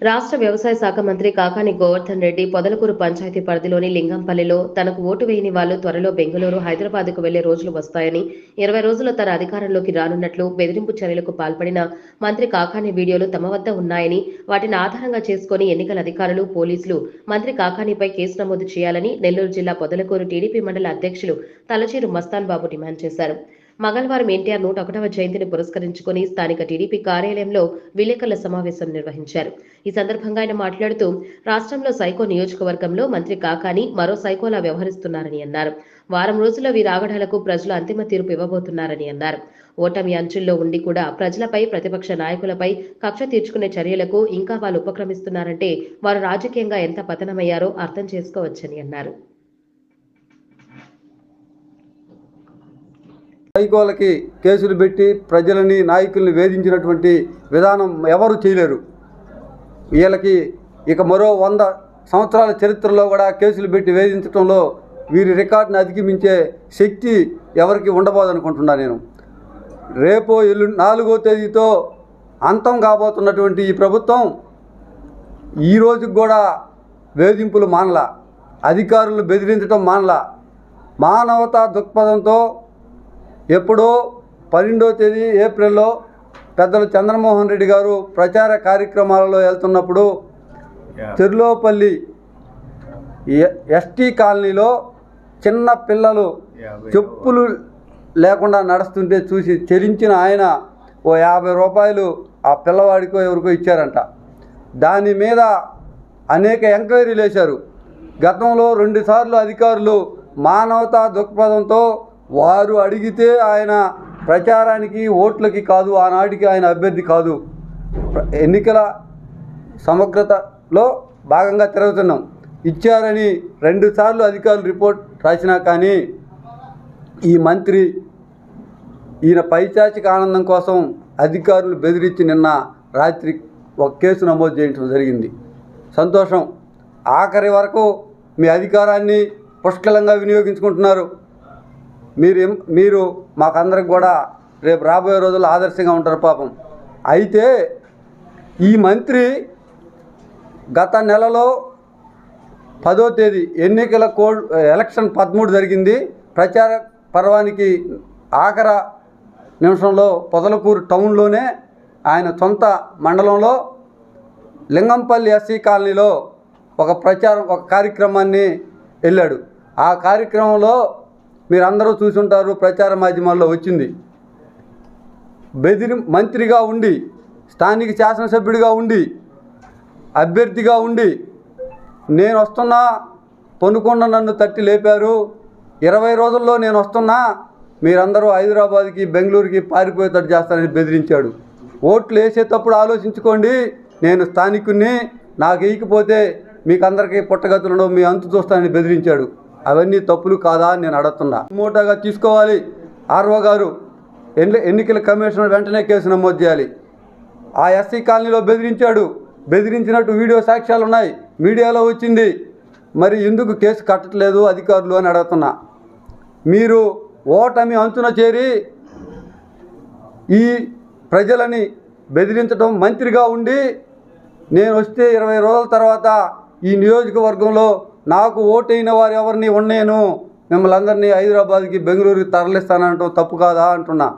రాష్ట్ర వ్యవసాయ శాఖ మంత్రి కాకాని గోవర్ధన్ రెడ్డి పొదలకూరు పంచాయతీ పరిధిలోని లింగంపల్లిలో తనకు ఓటు వేయని వాళ్ళు త్వరలో బెంగళూరు హైదరాబాద్కు వెళ్ళే రోజులు వస్తాయని ఇరవై రోజుల్లో తన అధికారంలోకి రానున్నట్లు బెదిరింపు చర్యలకు పాల్పడిన మంత్రి కాకాని వీడియోలు తమ వద్ద ఉన్నాయని వాటిని ఆధారంగా చేసుకుని ఎన్నికల అధికారులు పోలీసులు మంత్రి కాకానిపై కేసు నమోదు చేయాలని నెల్లూరు జిల్లా పొదలకూరు టీడీపీ మండల అధ్యక్షులు తలచీరు మస్తాన్ బాబు డిమాండ్ చేశారు. మంగళవారం ఎన్టీఆర్ నూట ఒకటవ జయంతిని పురస్కరించుకుని స్థానిక టీడీపీ కార్యాలయంలో విలేకరుల సమావేశం నిర్వహించారు. ఈ సందర్భంగా ఆయన మాట్లాడుతూ రాష్ట్రంలో సైకో నియోజకవర్గంలో మంత్రి కాకాని మరో సైకోలా వ్యవహరిస్తున్నారని అన్నారు. వారం రోజుల్లో వీరి ఆగడాలకు ప్రజలు అంతిమ తీర్పు ఇవ్వబోతున్నారని అన్నారు. ఓటమి అంచుల్లో ఉండి కూడా ప్రజలపై ప్రతిపక్ష నాయకులపై కక్ష తీర్చుకునే చర్యలకు ఇంకా వాళ్ళు ఉపక్రమిస్తున్నారంటే వారు రాజకీయంగా ఎంత పతనమయ్యారో అర్థం చేసుకోవచ్చని అన్నారు. సైకోలకి కేసులు పెట్టి ప్రజలని నాయకుల్ని వేధించినటువంటి విధానం ఎవరు చేయలేరు. వీళ్ళకి ఇక మరో వంద సంవత్సరాల చరిత్రలో కూడా కేసులు పెట్టి వేధించడంలో వీరి రికార్డుని అధిగమించే శక్తి ఎవరికి ఉండబోదనుకుంటున్నా నేను. రేపో ఎల్లు నాలుగో తేదీతో అంతం కాబోతున్నటువంటి ఈ ప్రభుత్వం ఈ కూడా వేధింపులు మానల. అధికారులు బెదిరించడం మానల. మానవతా దృక్పథంతో ఎప్పుడో పన్నెండో తేదీ ఏప్రిల్లో పెద్దలు చంద్రమోహన్ రెడ్డి గారు ప్రచార కార్యక్రమాలలో వెళ్తున్నప్పుడు తిరులోపల్లి ఎస్టీ కాలనీలో చిన్న పిల్లలు చెప్పులు లేకుండా నడుస్తుంటే చూసి చెలించిన ఆయన ఓ యాభై రూపాయలు ఆ పిల్లవాడికో ఎవరికో ఇచ్చారంట. దాని మీద అనేక ఎంక్వైరీలు వేశారు. గతంలో రెండుసార్లు అధికారులు మానవతా దృక్పథంతో వారు అడిగితే ఆయన ప్రచారానికి ఓట్లకి కాదు ఆనాటికి ఆయన అభ్యర్థి కాదు. ఎన్నికల సమగ్రతలో భాగంగా తిరుగుతున్నాం. ఇచ్చారని రెండుసార్లు అధికారులు రిపోర్ట్ రాసినా కానీ ఈ మంత్రి ఈయన పైచాచిక ఆనందం కోసం అధికారులు బెదిరించి నిన్న రాత్రి ఒక కేసు నమోదు చేయించడం జరిగింది. సంతోషం. ఆఖరి వరకు మీ అధికారాన్ని పుష్కలంగా వినియోగించుకుంటున్నారు. మీరు మీరు మాకందరికి కూడా రేపు రాబోయే రోజుల్లో ఆదర్శంగా ఉంటారు పాపం. అయితే ఈ మంత్రి గత నెలలో పదో తేదీ ఎన్నికల కోడ్ ఎలక్షన్ పదమూడు జరిగింది. ప్రచార పర్వానికి ఆఖర నిమిషంలో పొదలకూరు టౌన్లోనే ఆయన సొంత మండలంలో లింగంపల్లి ఎస్సీ కాలనీలో ఒక ప్రచారం ఒక కార్యక్రమాన్ని వెళ్ళాడు. ఆ కార్యక్రమంలో మీరందరూ చూసుంటారు ప్రచార మాధ్యమాల్లో వచ్చింది. బెదిరి మంత్రిగా ఉండి స్థానిక శాసనసభ్యుడిగా ఉండి అభ్యర్థిగా ఉండి నేను వస్తున్నా పొనుకొండ నన్ను తట్టి లేపారు. ఇరవై రోజుల్లో నేను వస్తున్నా మీరందరూ హైదరాబాద్కి బెంగళూరుకి పారిపోయేటట్టు చేస్తానని బెదిరించాడు. ఓట్లు వేసేటప్పుడు ఆలోచించుకోండి నేను స్థానికుడిని నాకు వేయకపోతే మీకు అందరికీ పుట్టగతులను మీ అంతు చూస్తానని బెదిరించాడు. అవన్నీ తప్పులు కాదా అని నేను అడుగుతున్నా. మోటాగా తీసుకోవాలి. ఆర్ఓ గారు ఎన్ని ఎన్నికల కమిషనర్ వెంటనే కేసు నమోదు చేయాలి. ఆ ఎస్సీ కాలనీలో బెదిరించాడు. బెదిరించినట్టు వీడియో సాక్ష్యాలు ఉన్నాయి. మీడియాలో వచ్చింది. మరి ఎందుకు కేసు కట్టట్లేదు అధికారులు అని అడుగుతున్నా. మీరు ఓటమి అంచున చేరి ఈ ప్రజలని బెదిరించడం మంత్రిగా ఉండి నేను వస్తే ఇరవై రోజుల తర్వాత ఈ నియోజకవర్గంలో నాకు ఓటైన వారు ఎవరిని ఉండేను మిమ్మల్ని అందరినీ హైదరాబాద్కి బెంగళూరుకి తరలిస్తానంటూ తప్పు కాదా అంటున్నా.